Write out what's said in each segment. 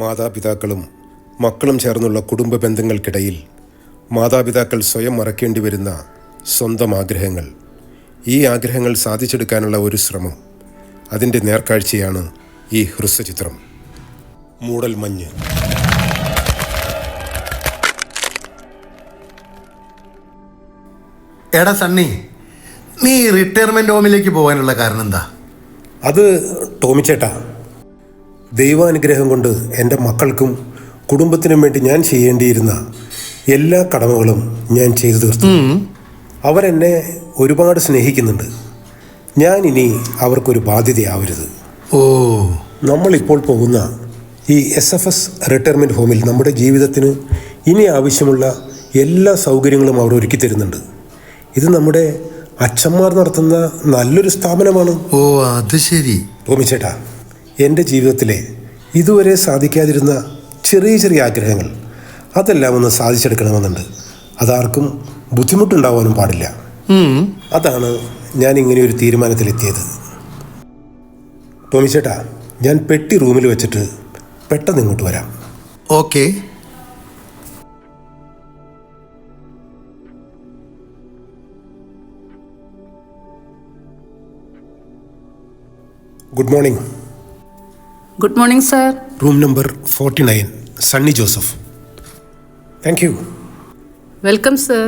മാതാപിതാക്കളും മക്കളും ചേർന്നുള്ള കുടുംബ ബന്ധങ്ങൾക്കിടയിൽ മാതാപിതാക്കൾ സ്വയം മറക്കേണ്ടി വരുന്ന സ്വന്തം ആഗ്രഹങ്ങൾ. ഈ ആഗ്രഹങ്ങൾ സാധിച്ചെടുക്കാനുള്ള ഒരു ശ്രമം. അതിന്റെ നേർക്കാഴ്ചയാണ് ഈ ഹ്രസ്വചിത്രം. മൂടൽ മഞ്ഞ്. എടാ സണ്ണി നീ റിട്ടയർമെന്റ് ഹോമിലേക്ക് പോകാനുള്ള കാരണം എന്താ? അത് ടോമിച്ചേട്ടാ ദൈവാനുഗ്രഹം കൊണ്ട് എന്റെ മക്കൾക്കും കുടുംബത്തിനും വേണ്ടി ഞാൻ ചെയ്യേണ്ടിയിരുന്ന എല്ലാ കടമകളും ഞാൻ ചെയ്തു തീർത്തു. അവരെന്നെ ഒരുപാട് സ്നേഹിക്കുന്നുണ്ട്. ഞാൻ ഇനി അവർക്കൊരു ബാധ്യതയാവരുത്. ഓ. നമ്മളിപ്പോൾ പോകുന്ന ഈ എസ് എഫ് എസ് റിട്ടയർമെന്റ് ഹോമിൽ നമ്മുടെ ജീവിതത്തിന് ഇനി ആവശ്യമുള്ള എല്ലാ സൗകര്യങ്ങളും അവർ ഒരുക്കി തരുന്നുണ്ട്. ഇത് നമ്മുടെ അച്ഛന്മാർ നടത്തുന്ന നല്ലൊരു സ്ഥാപനമാണ്. ഓ അത് ശരി. ടോമിച്ചേട്ടാ എന്റെ ജീവിതത്തിലെ ഇതുവരെ സാധിക്കാതിരുന്ന ചെറിയ ചെറിയ ആഗ്രഹങ്ങൾ അതെല്ലാം ഒന്ന് സാധിച്ചെടുക്കണമെന്നുണ്ട്. അതാർക്കും ബുദ്ധിമുട്ടുണ്ടാവാനും പാടില്ല. അതാണ് ഞാൻ ഇങ്ങനെ ഒരു തീരുമാനത്തിലെത്തിയത്. ടോമിച്ചേട്ടാ ഞാൻ പെട്ടി റൂമിൽ വെച്ചിട്ട് പെട്ടെന്ന് ഇങ്ങോട്ട് വരാം. Okay. Good morning. Good morning sir. Room number forty nine Sunny Joseph. Thank you welcome sir.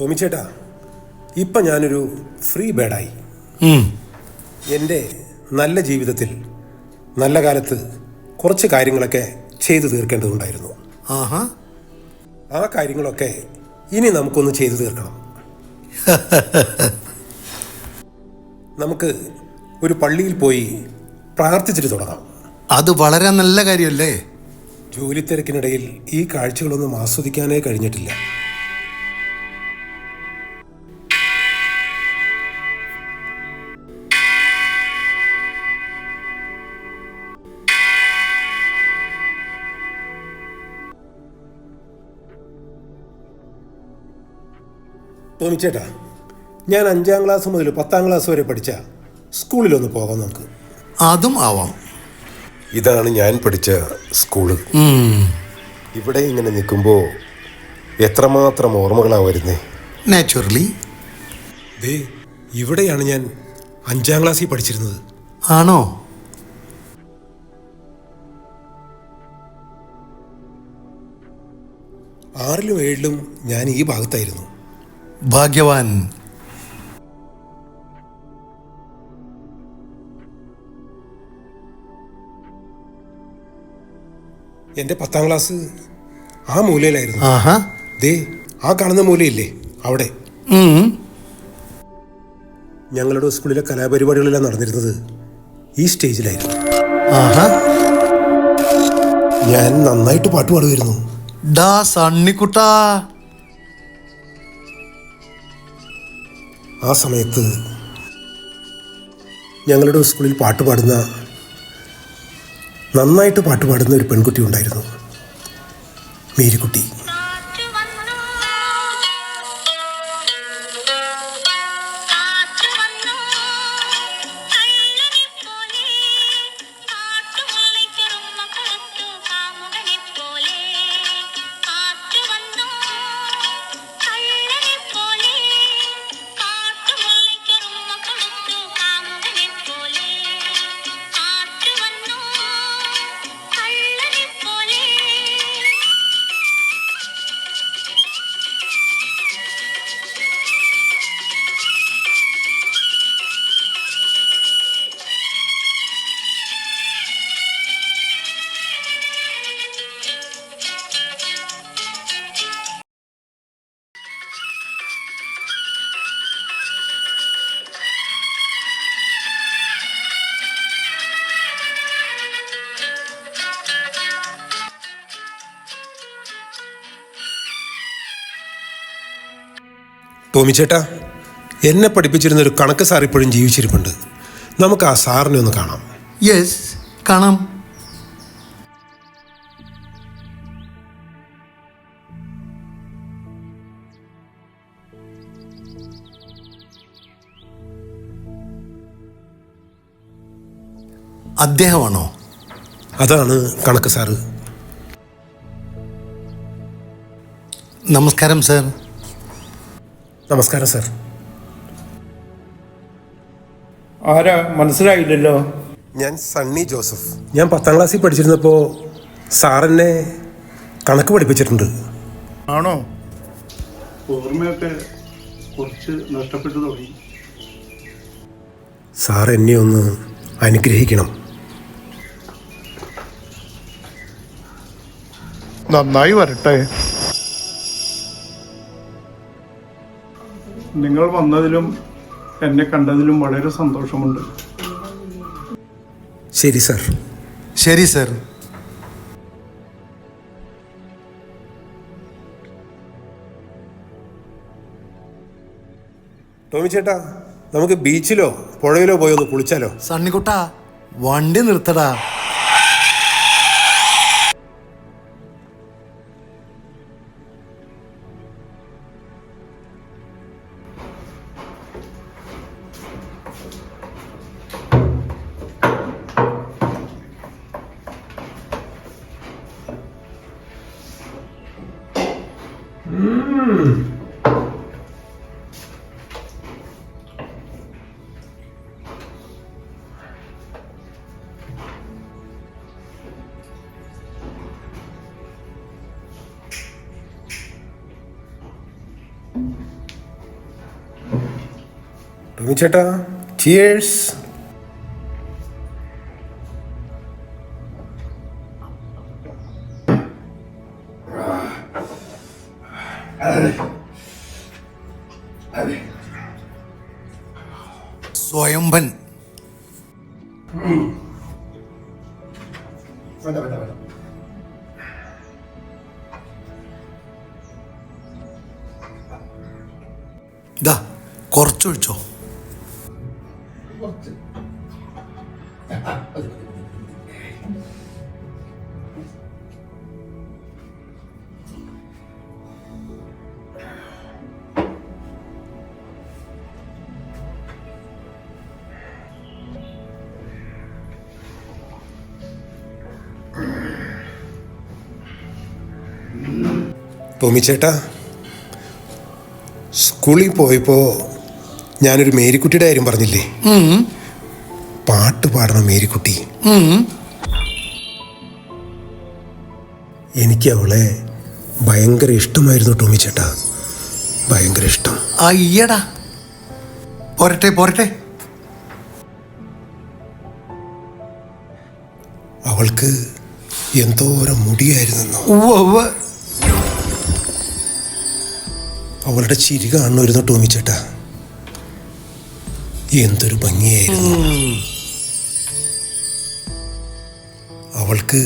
ടോമിച്ചേട്ടാ ഇപ്പം ഞാനൊരു ഫ്രീ ബേഡായി. എന്റെ നല്ല ജീവിതത്തിൽ നല്ല കാലത്ത് കുറച്ച് കാര്യങ്ങളൊക്കെ ചെയ്തു തീർക്കേണ്ടതുണ്ടായിരുന്നു. ആഹാ. ആ കാര്യങ്ങളൊക്കെ ഇനി നമുക്കൊന്ന് ചെയ്തു തീർക്കണം. നമുക്ക് ഒരു പള്ളിയിൽ പോയി പ്രാർത്ഥിച്ചിട്ട് തുടങ്ങാം. അത് വളരെ നല്ല കാര്യമല്ലേ ജോലി തിരക്കിനിടയിൽ ഈ കാഴ്ചകളൊന്നും ആസ്വദിക്കാനേ കഴിഞ്ഞിട്ടില്ല. ടോമിച്ചേട്ടാ ഞാൻ അഞ്ചാം ക്ലാസ് മുതൽ പത്താം ക്ലാസ് വരെ പഠിച്ച സ്കൂളിലൊന്ന് പോകാം നമുക്ക്. അതും ആവാം. ഇതാണ് ഞാൻ പഠിച്ച സ്കൂൾ. ഇവിടെ ഇങ്ങനെ നിൽക്കുമ്പോൾ എത്രമാത്രം ഓർമ്മകളാണ് വരുന്നേ? നാച്ചുറലി ദേ ഇവിടെയാണ് ഞാൻ അഞ്ചാം ക്ലാസ്സിൽ പഠിച്ചിരുന്നത്. ആണോ? ആറിലും ഏഴിലും ഞാൻ ഈ ഭാഗത്തായിരുന്നു. ഭാഗ്യവാൻ. എന്റെ പത്താം ക്ലാസ് ആ മൂലയിലായിരുന്നു. ആഹാ. ദേ ആ കാണുന്ന മൂലയില്ലേ? അവിടെ. ഉം. ഞങ്ങളുടെ സ്കൂളിലെ കലാപരിപാടികളെല്ലാം നടന്നിരുന്നത് ഈ സ്റ്റേജിലായിരുന്നു. ആഹാ. ഞാൻ നന്നായിട്ട് പാട്ട് പാടുമായിരുന്നു. ഡാ സണ്ണിക്കുട്ടാ. ആ സമയത്ത് ഞങ്ങളുടെ സ്കൂളിൽ പാട്ട് പാടുന്ന നന്നായിട്ട് പാട്ട് പാടുന്ന ഒരു പെൺകുട്ടി ഉണ്ടായിരുന്നു. മേരിക്കുട്ടി. ടോമിച്ചേട്ടാ എന്നെ പഠിപ്പിച്ചിരുന്ന ഒരു കണക്ക് സാർ ഇപ്പോഴും ജീവിച്ചിരിപ്പുണ്ട്. നമുക്ക് ആ സാറിനെ ഒന്ന് കാണാം. യെസ് കാണാം. അദ്ദേഹമാണോ? അതാണ് കണക്ക് സാറ്. നമസ്കാരം സർ. നമസ്കാരം സാർ. ആരാ? മനസ്സിലായില്ലല്ലോ. ഞാൻ സണ്ണി ജോസഫ്. ഞാൻ പത്താം ക്ലാസ്സിൽ പഠിച്ചിരുന്നപ്പോൾ സാറെന്നെ കണക്ക് പഠിപ്പിച്ചിട്ടുണ്ട്. ആണോ? ഓർമ്മയൊക്കെ കുറച്ച് നഷ്ടപ്പെട്ടു തുടങ്ങി. സാർ എന്നെ ഒന്ന് അനുഗ്രഹിക്കണം. നന്നായി വരട്ടെ. നിങ്ങൾ വന്നതിലും എന്നെ കണ്ടതിലും വളരെ സന്തോഷമുണ്ട്. ശരി സർ. ശരി സർ. ടോമി ചേട്ടാ നമുക്ക് ബീച്ചിലോ പുഴയിലോ പോയി ഒന്ന് കുളിച്ചാലോ? സണ്ണിക്കുട്ടാ വണ്ടി നിർത്തടാ. ടോമി ചേട്ടാ ചിയേഴ്സ് സ്വയംഭൻ ദാ കുറച്ചൊഴിച്ചോ. ടോമി ചേട്ടാ. സ്കൂളിൽ പോയപ്പോൾ ഞാനൊരു മേരിക്കുട്ടിയുടെ കാര്യം പറഞ്ഞില്ലേ? പാട്ട് പാടണം മേരിക്കുട്ടി. എനിക്ക് അവളെ ഭയങ്കര ഇഷ്ടമായിരുന്നു ടോമി ചേട്ടാ. ഭയങ്കര ഇഷ്ടം. അയ്യടാ പോരട്ടെ പോരട്ടെ. അവൾക്ക് എന്തോരം മുടിയായിരുന്നെന്നോ അവളുടെ ചിരി കാണുമായിരുന്നു ടോമിച്ചേട്ടാ എന്തൊരു ഭംഗിയായിരുന്നു. അവൾക്ക്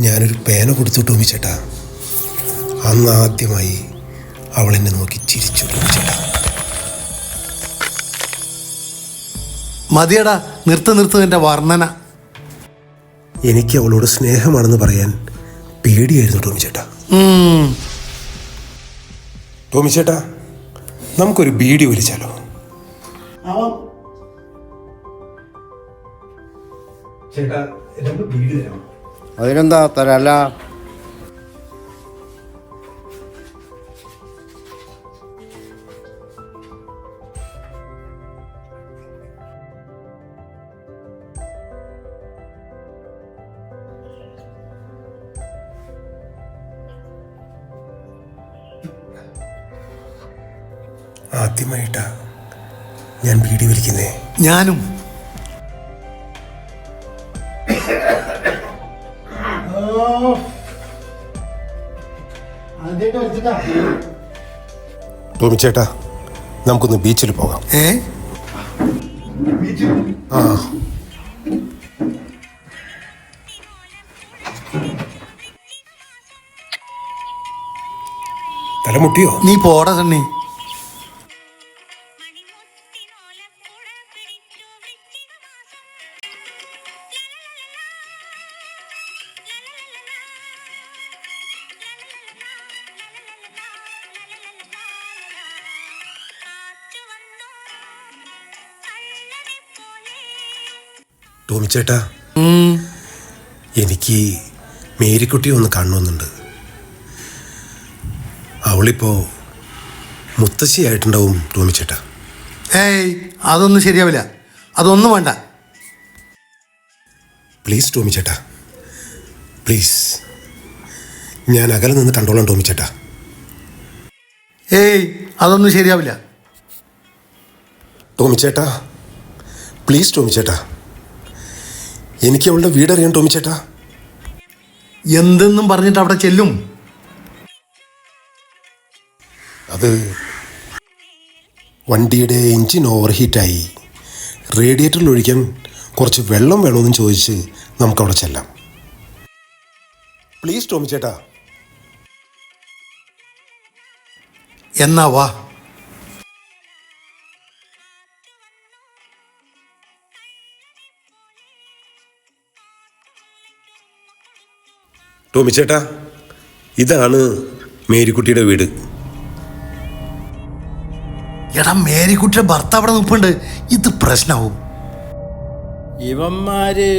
ഞാനൊരു പേന കൊടുത്തു ടോമിച്ചേട്ടാ അന്ന് ആദ്യമായി അവൾ എന്നെ നോക്കി ചിരിച്ചു ടോമിച്ചേട്ടാ മതിയടാ നിർത്ത് നിർത്ത് നിന്റെ വർണന. എനിക്ക് അവളോട് സ്നേഹമാണെന്ന് പറയാൻ പേടിയായിരുന്നു ടോമി ചേട്ടാ. ഉം. ടോമി ചേട്ടാ നമുക്കൊരു ബീഡി വലിച്ചാലോ? ചേട്ടാ രണ്ട് ബീഡി തരാം. അതിനെന്താ തരല്ല ഞാൻ ബീഡി വലിക്കുന്നേ ഞാനും. ടോമി ചേട്ടാ നമുക്കൊന്ന് ബീച്ചിൽ പോകാം. ഏ? ആ. തലമുട്ടിയോ? നീ പോടാ സണ്ണി. ടോമിച്ചേട്ടാ ചേട്ടാ എനിക്ക് മേരിക്കുട്ടിയെ ഒന്ന് കാണണമെന്നുണ്ട്. അവളിപ്പോ മുത്തശ്ശിയായിട്ടുണ്ടാവും ടോമിച്ചേട്ടാ ഏയ് അതൊന്നും ശരിയാവില്ല. അതൊന്നും വേണ്ട. പ്ലീസ് ടോമിച്ചേട്ടാ പ്ലീസ്. ഞാൻ അകലെ നിന്ന് കണ്ടോളാം ടോമിച്ചേട്ടാ ഏയ് അതൊന്നും ശരിയാവില്ല. ടോമി ടോമിച്ചേട്ടാ പ്ലീസ് ടോമിച്ചേട്ടാ എനിക്ക് അവളുടെ വീടറിയാം ടോമിച്ചേട്ടാ എന്തെന്നും പറഞ്ഞിട്ട് അവിടെ ചെല്ലും. അത് വണ്ടിയുടെ എഞ്ചിൻ ഓവർ ഹീറ്റായി റേഡിയേറ്ററിൽ ഒഴിക്കാൻ കുറച്ച് വെള്ളം വേണമെന്ന് ചോദിച്ച് നമുക്കവിടെ ചെല്ലാം. പ്ലീസ് ടോമി ചേട്ടാ. എന്നാ വാ. ടോമി ചേട്ടാ ഇതാണ് മേരിക്കുട്ടിയുടെ വീട്. എടാ മേരിക്കുട്ടിയുടെ ഭർത്താവ് അവിടെ നിൽപ്പുണ്ട്. ഇത് പ്രശ്നമാവും. ഇവന്മാര്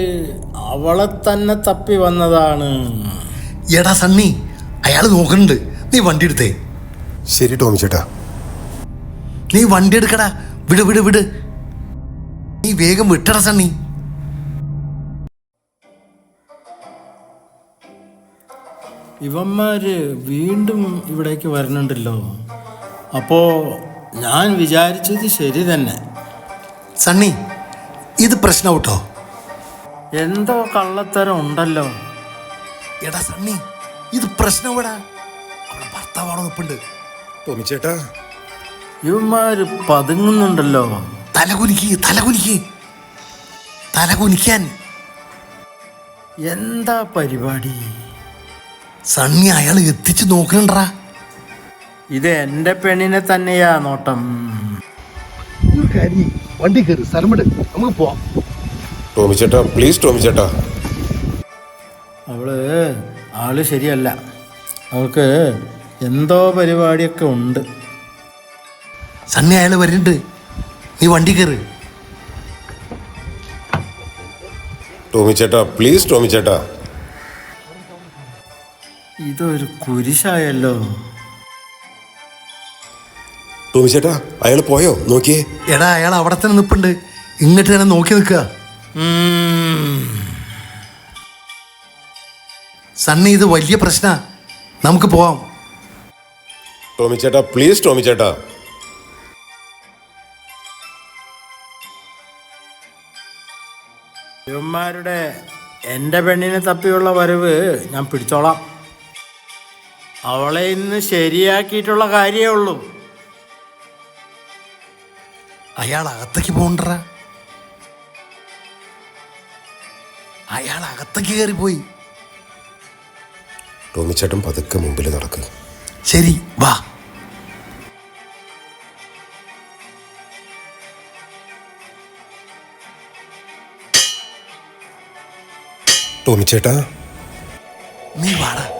അവളെ തന്നെ തപ്പി വന്നതാണ്. എടാ സണ്ണി അയാൾ നോക്കുന്നുണ്ട്. നീ വണ്ടി എടുത്തേ. ശരി ടോമി ചേട്ടാ. നീ വണ്ടി എടുക്കടാ. വിട് വിട് വിട്. നീ വേഗം വിട്ടടാ സണ്ണി. ഇവന്മാര് വീണ്ടും ഇവിടേക്ക് വരണുണ്ടല്ലോ അപ്പോ ഞാൻ വിചാരിച്ചത് ശരി തന്നെ. സണ്ണി ഇത് പ്രശ്നം കേട്ടോ എന്തോ കള്ളത്തരം ഉണ്ടല്ലോ. എടാ സണ്ണി ഇത് പ്രശ്നം ഇവിടെ ഭർത്താവ് അവിടെ നിൽപ്പുണ്ട് ടോമി ചേട്ടാ ഇവന്മാര് പതുങ്ങുന്നുണ്ടല്ലോ. തലകുനിക്ക് തലകുനിക്ക്. തലകുനിക്കാൻ. എന്താ പരിപാടി? സണ്ണി അയാൾ എത്തിച്ച് നോക്കണണ്ടാ. ഇത് എന്റെ പെണ്ണിനെ തന്നെയാ നോട്ടം. വണ്ടി കയറി സ്ഥലമിട് നമുക്ക് പോവാം. ടോമി ചേട്ടാ പ്ലീസ് ടോമി ചേട്ടാ അവൾ ആൾ ശരിയല്ല. അവൾക്ക് എന്തോ പരിപാടിയൊക്കെ ഉണ്ട്. സണ്ണി അയാൾ വരുന്നുണ്ട്. നീ വണ്ടി കയറി. ടോമി ചേട്ടാ പ്ലീസ് ടോമി ചേട്ടാ ഇതൊരു കുരിശായല്ലോ. ടോമി ചേട്ടാ അയാൾ പോയോ? നോക്കിയേ. എടാ അയാൾ അവിടെ തന്നെ നിൽപ്പുണ്ട് ഇങ്ങോട്ട് തന്നെ നോക്കി നിൽക്കുക. സണ്ണി ഇത് വലിയ പ്രശ്ന. നമുക്ക് പോവാം. ടോമി ചേട്ടാ പ്ലീസ് ടോമി ചേട്ടാ. ഇവന്മാരുടെ എന്റെ പെണ്ണിനെ തപ്പിയുള്ള വരവ് ഞാൻ പിടിച്ചോളാം. അവളെ ഇന്ന് ശരിയാക്കിയിട്ടുള്ള കാര്യമേ ഉള്ളൂ. അയാൾ അകത്തേക്ക് പോകണ്ടറ അയാൾ അകത്തേക്ക് കയറിപ്പോയി. ടോമി ചേട്ടൻ പതുക്കെ മുമ്പിൽ നടക്കുക ശരി വാ. ടോമിച്ചേട്ടാ. നീ വാടാ.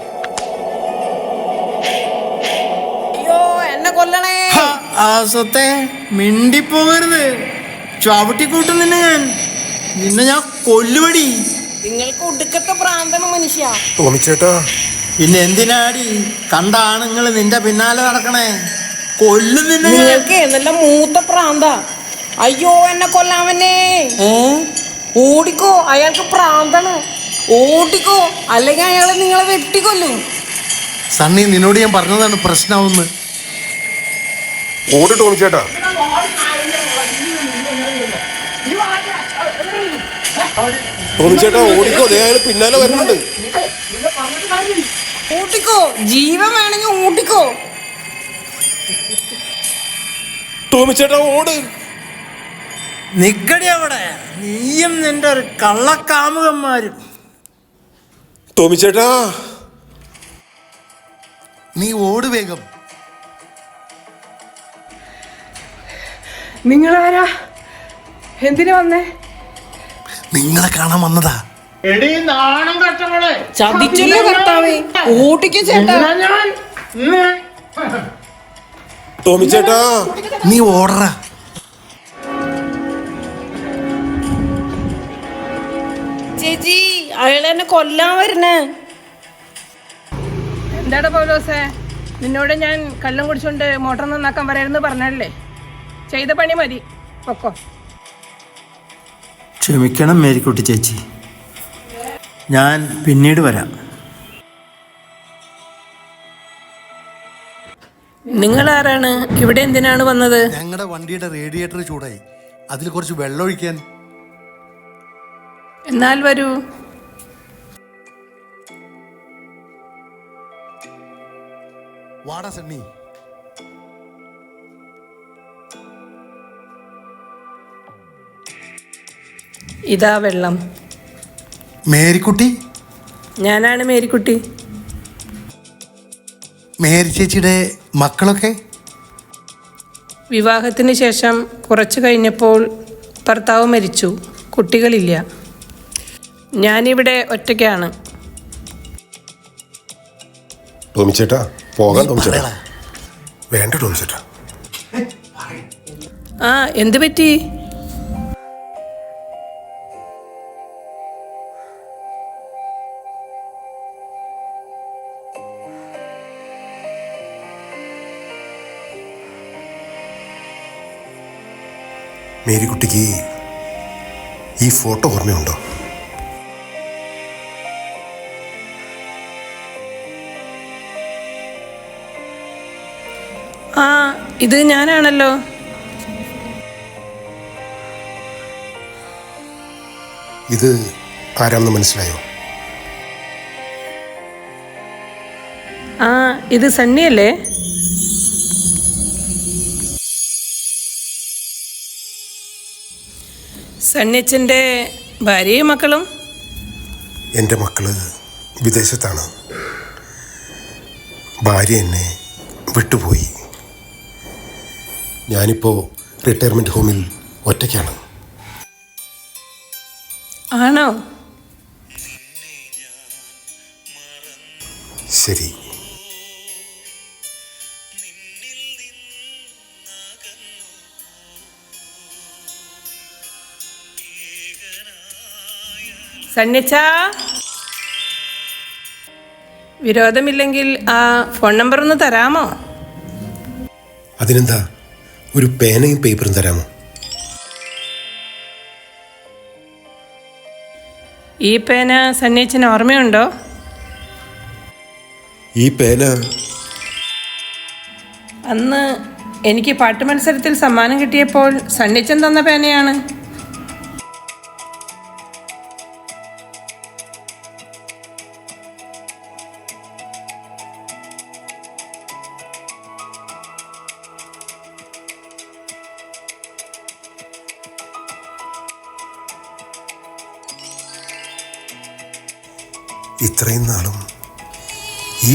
ആസത്തെ മിണ്ടിപ്പോകരുത്. ചവിട്ടിക്കൂട്ടും നിന്നെ ഞാൻ. നിന്നെ ഞാൻ കൊല്ലുപടി നിങ്ങൾക്ക് ഒടുക്കത്തെ പ്രാന്താണ് മനുഷ്യ. ഓമിച്ചേട്ടാ ചേട്ടാ പിന്നെ എന്തിനാടി? കണ്ട ആണുങ്ങൾ നിന്റെ പിന്നാലെ നടക്കണേ. കൊല്ലും നിന്നെ ഞാൻ. നിങ്ങൾക്ക് നല്ല മൂത്ത പ്രാന്ത. അയ്യോ എന്നെ കൊല്ലാമെന്നേ. ഓടിക്കോ അയാൾക്ക് പ്രാന്താണ്. ഓടിക്കോ അല്ലെങ്കിൽ അയാളെ നിങ്ങളെ വെട്ടിക്കൊല്ലും. സണ്ണി നിന്നോട് ഞാൻ പറഞ്ഞതാണ് പ്രശ്നമാവുന്ന് ഓട് ടോമി ചേട്ടാ. ടോമി ചേട്ടാ ഓടിക്കോ ദേ അയാൾ പിന്നാലെ വരുന്നുണ്ട്. ഓട്ടിക്കോ ജീവൻ വേണമെങ്കിൽ ഓട്ടിക്കോ ടോമി ചേട്ടാ ഓട്. നിക്കടി അവിടെ. നീയും നിന്റെ ഒരു കള്ളക്കാമുകന്മാരും. ടോമി ചേട്ടാ. നീ ഓട് വേഗം. നിങ്ങളാരാ? എന്തിനു വന്നേ? നിങ്ങളെ കാണാൻ വന്നതാ. എടി നാണം കട്ടവളെ ചതിച്ചല്ലോ കർത്താവേ? ഓട്ടിക്കോ ചേട്ടാ. ഞാൻ ടോമി ചേട്ടാ. നീ ഓടറ. ചേച്ചി അയാൾ എന്നെ കൊല്ലാൻ വരുന്നേ എന്താടാ പൗലോസേ? നിന്നോട് ഞാൻ കള്ളം കുടിച്ചോണ്ട് മോട്ടർ നന്നാക്കാൻ വരായിരുന്നു പറഞ്ഞല്ലേ ചെയ്ത പണി മതി. പൊക്കോ. ക്ഷമിക്കണം മേരിക്കുട്ടി ചേച്ചി. ഞാൻ പിന്നീട് വരാം. നിങ്ങൾ ആരാണ് ഇവിടെ എന്തിനാണ് വന്നത്? ഞങ്ങളുടെ വണ്ടിയുടെ റേഡിയേറ്റർ ചൂടായി. അതിൽ കുറച്ച് വെള്ളം ഒഴിക്കാൻ. എന്നാൽ വരൂ. വാടാ സണ്ണി. ഇതാ വെള്ളം. മേരിക്കുട്ടി? ഞാനാണ് മേരിക്കുട്ടി. മേരി ചേച്ചിയുടെ മക്കളൊക്കെ? വിവാഹത്തിന് ശേഷം കുറച്ചു കഴിഞ്ഞപ്പോൾ ഭർത്താവ് മരിച്ചു. കുട്ടികളില്ല. ഞാനിവിടെ ഒറ്റയ്ക്കാണ്. ടോമിച്ചേട്ടാ പോകാം ടോമിച്ചേട്ടാ. പറയടാ. വേണ്ട ടോമിച്ചേട്ടാ. ആ എന്ത് പറ്റി? മേരിക്കുട്ടിക്ക് ഈ ഫോട്ടോ ഓർമ്മയുണ്ടോ? ആ ഇത് ഞാനാണല്ലോ. ഇത് ആരാണെന്ന് മനസ്സിലായോ? ആ ഇത് സണ്ണിയല്ലേ? സണ്ണിച്ചന്റെ ഭാര്യയും മക്കളും? എന്റെ മക്കൾ വിദേശത്താണ്. ഭാര്യ എന്നെ വിട്ടുപോയി. ഞാനിപ്പോൾ റിട്ടയർമെന്റ് ഹോമിൽ ഒറ്റയ്ക്കാണ്. ആണോ? ശരി. സണ്ണിച്ച വിരോധമില്ലെങ്കിൽ ആ ഫോൺ നമ്പർ ഒന്ന് തരാമോ? അതിനെന്താ? ഒരു പേനയും പേപ്പറും തരാമോ? ഈ പേന സണ്ണിച്ചന് ഓർമ്മയുണ്ടോ? ഈ പേന? അന്ന് എനിക്ക് പാട്ട് മത്സരത്തിൽ സമ്മാനം കിട്ടിയപ്പോൾ സണ്ണിച്ചൻ തന്ന പേനയാണ്.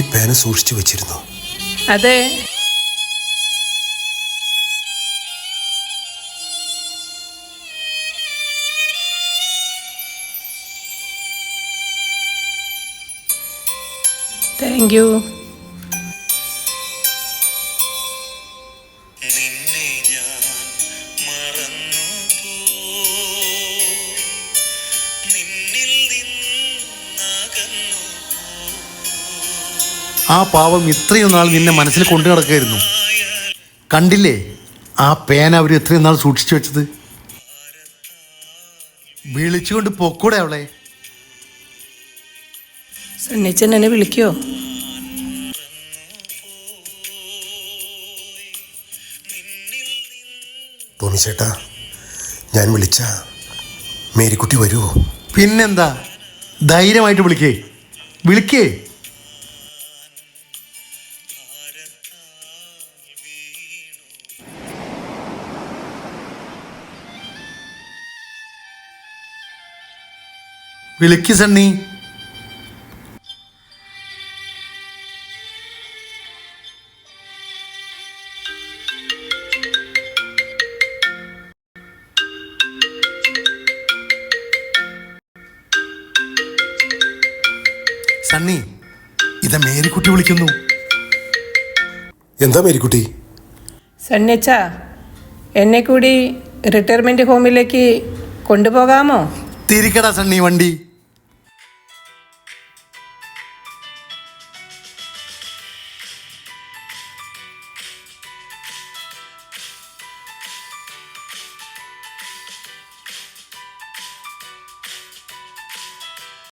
ഈ പേന സൂക്ഷിച്ചു വെച്ചിരുന്നു. അതെ. താങ്ക് യു ആ പാവം ഇത്രയും നാൾ നിന്നെ മനസ്സിൽ കൊണ്ടു നടക്കായിരുന്നു. കണ്ടില്ലേ? ആ പേന അവർ ഇത്രയും നാൾ സൂക്ഷിച്ചു വെച്ചത്? വിളിച്ചുകൊണ്ട് പൊക്കൂടെ അവളെ. സണ്ണിച്ചൻ എന്നെ വിളിക്കോ? ടോമി ചേട്ടാ ഞാൻ വിളിച്ച മേരിക്കുട്ടി വരുമോ പിന്നെന്താ? ധൈര്യമായിട്ട് വിളിക്കേ. വിളിക്കേ. വിളിക്ക് സണ്ണി. സണ്ണി ഇത് മേരിക്കുട്ടി വിളിക്കുന്നു. എന്താ മേരിക്കുട്ടി? സണ്ണിച്ച എന്നെ കൂടി റിട്ടയർമെന്റ് ഹോമിലേക്ക് കൊണ്ടുപോകാമോ? തിരിക്കടാ സണ്ണി വണ്ടി.